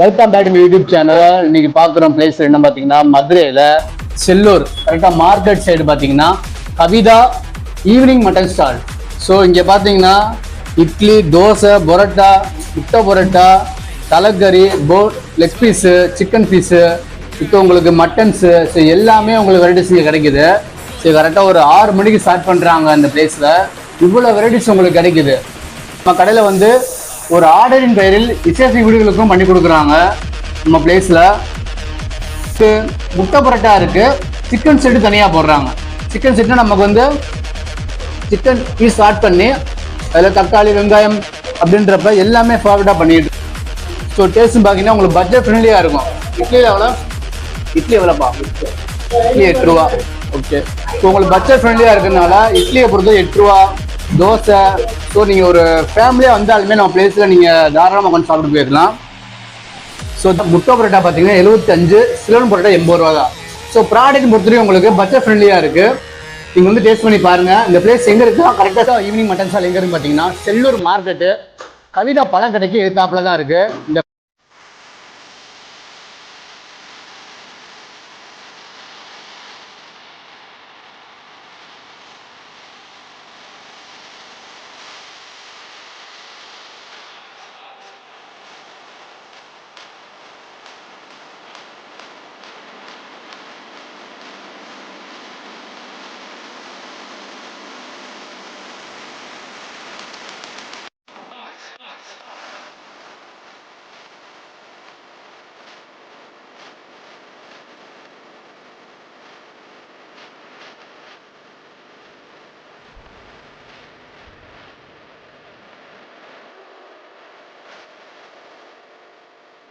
Welcome back YouTube channel இன்னைக்கு பார்க்குற place என்ன பார்த்தீங்கன்னா மதுரையில் செல்லூர் கரெக்டாக மார்க்கெட் சைடு பார்த்தீங்கன்னா Kavitha evening mutton stall so இங்கே பார்த்தீங்கன்னா இட்லி தோசை பொரோட்டா முட்டை பொரோட்டா தலைக்கறி போ லெக் பீஸு சிக்கன் பீஸு இப்போ உங்களுக்கு மட்டன்ஸு ஸோ எல்லாமே உங்களுக்கு வெரைட்டிஸ் இங்கே கிடைக்குது. ஸோ கரெக்டாக ஒரு ஆறு மணிக்கு ஸ்டார்ட் பண்ணுறாங்க அந்த பிளேஸில் இவ்வளோ வெரைட்டிஸ் உங்களுக்கு கிடைக்குது. நம்ம கடையில் வந்து ஒரு ஆர்டரின் பெயரில் விசேஷ வீடுகளுக்கும் பண்ணி கொடுக்குறாங்க நம்ம பிளேஸில் முட்டை பரோட்டா இருக்குது சிக்கன் செட்டு தனியாக போடுறாங்க. சிக்கன் செட்டு நமக்கு வந்து சிக்கன் பீஸ் ஸ்டார்ட் பண்ணி அதில் தக்காளி வெங்காயம் அப்படின்றப்ப எல்லாமே ஃபேவரட்டாக பண்ணிட்டு ஸோ டேஸ்ட்டும் பார்த்தீங்கன்னா உங்களுக்கு பட்ஜெட் ஃப்ரெண்ட்லியாக இருக்கும். இட்லியில் எவ்வளோ இட்லி எவ்வளோப்பா? இட்லி எட்டு ரூபா. ஓகே ஸோ உங்களுக்கு பட்ஜெட் ஃப்ரெண்ட்லியாக இருக்கிறதுனால இட்லியை பொறுத்து எட்டு ரூபா. தோசை ஸோ நீங்கள் ஒரு ஃபேமிலியாக வந்தாலுமே நம்ம பிளேஸில் நீங்கள் தாராளமாக உட்காந்து சாப்பிட்டு போயிருக்கலாம் ஸோ முட்டை பரோட்டா பார்த்தீங்கன்னா எழுபத்தஞ்சு சிலன் பரோட்டா எண்பது ரூபா தான். ஸோ ப்ராடக்ட் பொறுத்தவரைக்கும் உங்களுக்கு பட்ஜெட் ஃப்ரெண்ட்லியாக இருக்குது நீங்கள் வந்து டேஸ்ட் பண்ணி பாருங்கள் இந்த பிளேஸ் எங்கே இருக்குன்னா கரெக்டாக ஈவினிங் மட்டன் சால் எங்கே இருக்குன்னு பார்த்தீங்கன்னா செல்லூர் மார்க்கெட்டு கவிதா பழக்கடைக்கு எதிர்த்தாப்புல தான் இருக்குது இந்த